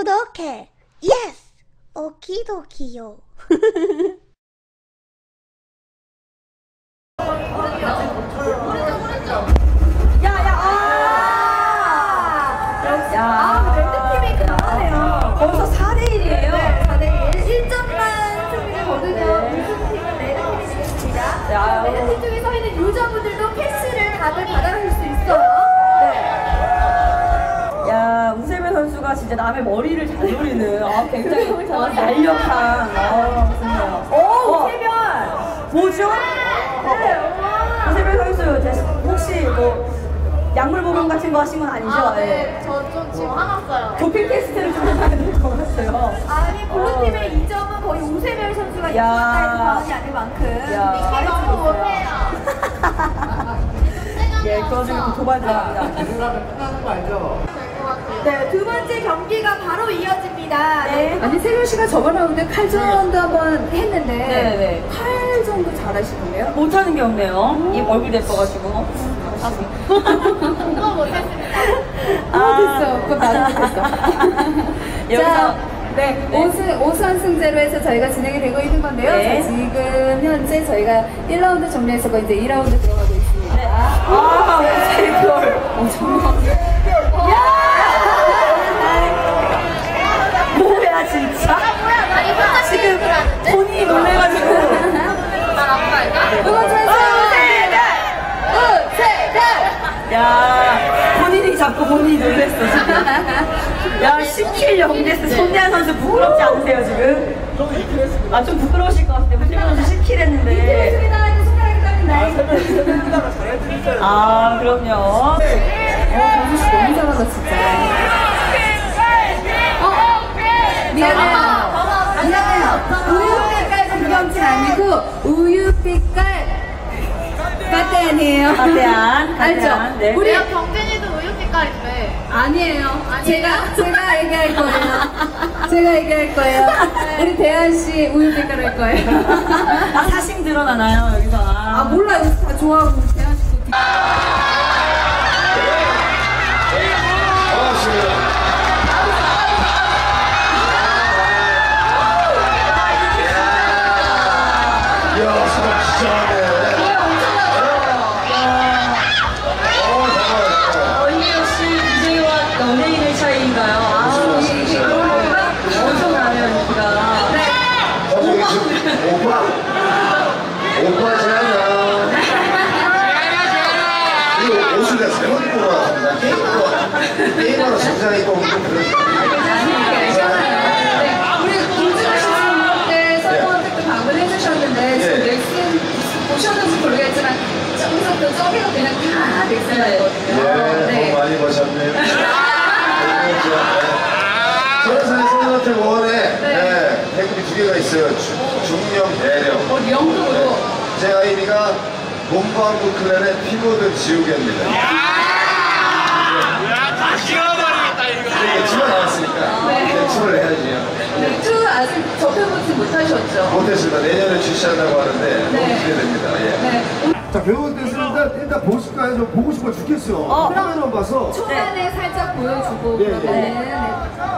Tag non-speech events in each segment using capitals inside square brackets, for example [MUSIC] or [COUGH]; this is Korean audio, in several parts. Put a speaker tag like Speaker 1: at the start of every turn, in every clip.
Speaker 1: 구독해. 예스! 오키도키요. [LAUGHS]
Speaker 2: 아.
Speaker 3: 벌써 4대1이에요.
Speaker 2: 네, 4대1. 1점만 승리를 거두면 우승팀은 레드팀이 되겠습니다.
Speaker 3: 야.
Speaker 2: 레드팀 쪽에 서 있는 유저분들도 패스를 다들 받아가실 수 있어요.
Speaker 3: 선수가 진짜 남의 머리를 잘 노리는 아, 굉장히 [LAUGHS] 날렵한 아, 좋네요. 오, 우세변! 뭐죠?
Speaker 2: 네,
Speaker 3: 우세변 선수, 제- 혹시 뭐 약물 복용 같은 거 하신 건 아니죠?
Speaker 4: 아,
Speaker 3: 예.
Speaker 4: 네. 저 좀 지금 화났어요.
Speaker 3: 도핑 테스트를 좀 해봐야 될것 같아요.
Speaker 2: 아니, 블루팀의 이점은 거의 우세별 선수가
Speaker 3: 야.
Speaker 2: 이겼다해도 과언이 아닐 만큼
Speaker 3: 야.
Speaker 2: 네,
Speaker 4: 이게 너무. 못해요. [LAUGHS]
Speaker 3: 예, 그거 또 도발 들어갑니다.
Speaker 4: 될것 같아요.
Speaker 2: 네, 두 번째 경기가 바로 이어집니다.
Speaker 3: 네.
Speaker 5: 아니 세경 씨가 저번 라운드 칼전도 한번 했는데
Speaker 3: 네 네.
Speaker 5: 칼전도 잘하시던데요?
Speaker 3: 못하는 게 없네요. 이 얼굴 예뻐가지고.
Speaker 4: 그거 [LAUGHS] 못했습니다.
Speaker 5: 아, 됐어. 그거 나도 됐어. [LAUGHS]
Speaker 3: 여기서
Speaker 5: 자, 네,
Speaker 3: 네.
Speaker 5: 오승, 오선승제로 해서 저희가 진행이 되고 있는 건데요.
Speaker 3: 네.
Speaker 5: 자, 지금 현재 저희가 1라운드 정리해서 이제 2라운드 들어가고 있습니다.
Speaker 3: 네. 아, 야, 본인이 잡고 본인이 놀랬어, 지금. 야, 10킬 0됐어. 손대한 선수 부끄럽지 않으세요, 지금? 아, 좀 부끄러우실 것 같아요. 손대한 선수 10킬 했는데.
Speaker 5: 떨린다.
Speaker 3: 아, 그럼요.
Speaker 5: 어, 아니에요.
Speaker 3: 라떼안, [LAUGHS]
Speaker 5: 알죠?
Speaker 3: 네.
Speaker 5: 우리
Speaker 4: 내가 경진이도 우유 색깔인데.
Speaker 5: 아니에요. 제가 제가 얘기할 거예요. 제가 얘기할 거예요. 우리 대한 씨 우유 빛깔 할 거예요.
Speaker 3: 아, 사심 드러나나요, 여기서?
Speaker 5: 아 몰라 요. 다 좋아하고 대한 씨도
Speaker 6: 오빠잖아. 이거 옷을 내가 잘못 입고 나왔습니다. 게임으로, 게임하러 정장 입고 예.
Speaker 5: 보셨는지 모르겠지만 그냥 다 넥슨.
Speaker 6: 예, 많이 버셨네요. 서울산의 선생한테 원에 네, 태국이 두 개가 있어요. 중- 중령, 대령.
Speaker 5: 어,
Speaker 6: 제 아이디가 몸방구 클랜의 피고든 지우개입니다. 이게 치마 나왔으니까 이제 춤을 해야지요.
Speaker 5: 네, 투 아직 접해보지 못하셨죠?
Speaker 6: 못했습니다. 내년에 출시한다고 하는데
Speaker 5: 네.
Speaker 6: 기대됩니다. 예.
Speaker 5: 네.
Speaker 7: 자, 배우 댄스는 일단, 일단 보실까요? 저 보고 싶어 죽겠어.
Speaker 3: 어.
Speaker 7: 화면만 봐서.
Speaker 5: 초반에 살짝 보여주고
Speaker 7: 네,
Speaker 5: 그러면은
Speaker 7: 네.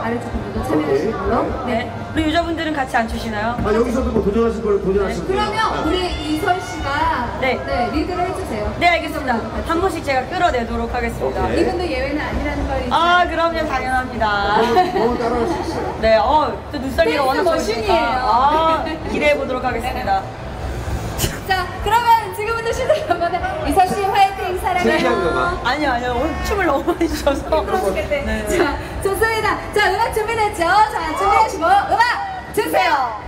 Speaker 5: 네, 아래쪽 분들도 참여하시는 걸로. 네.
Speaker 3: 네. 우리 유저분들은 같이 안 추시나요?
Speaker 7: 아, 여기서도 뭐 도전하실 걸 도전하시면 돼요.
Speaker 5: 그러면 우리 이설 씨가
Speaker 3: 네.
Speaker 5: 네, 리드를 해주세요.
Speaker 3: 네, 알겠습니다. 한 번씩 제가 끌어내도록 하겠습니다.
Speaker 6: 오케이.
Speaker 5: 이분도 예외는 아니라는 걸
Speaker 3: 아, 그럼요, 당연합니다.
Speaker 7: 너무 따라할 수 있어요. [LAUGHS]
Speaker 3: 네, 어, 또 눈썰미가
Speaker 5: 댄스
Speaker 3: 워낙. 좋으니까. 아, 기대해 보도록 하겠습니다.
Speaker 5: 자, 그러면 지금부터 시작해보는 이설 씨 화이팅 사랑해요.
Speaker 3: 아니요, 아니요. 오늘 춤을 너무 많이 주셔서.
Speaker 5: 힘들어 죽겠네.
Speaker 3: 네.
Speaker 5: 자, 좋습니다. 자, 음악 준비됐죠? 자, 준비하시고 음악 주세요.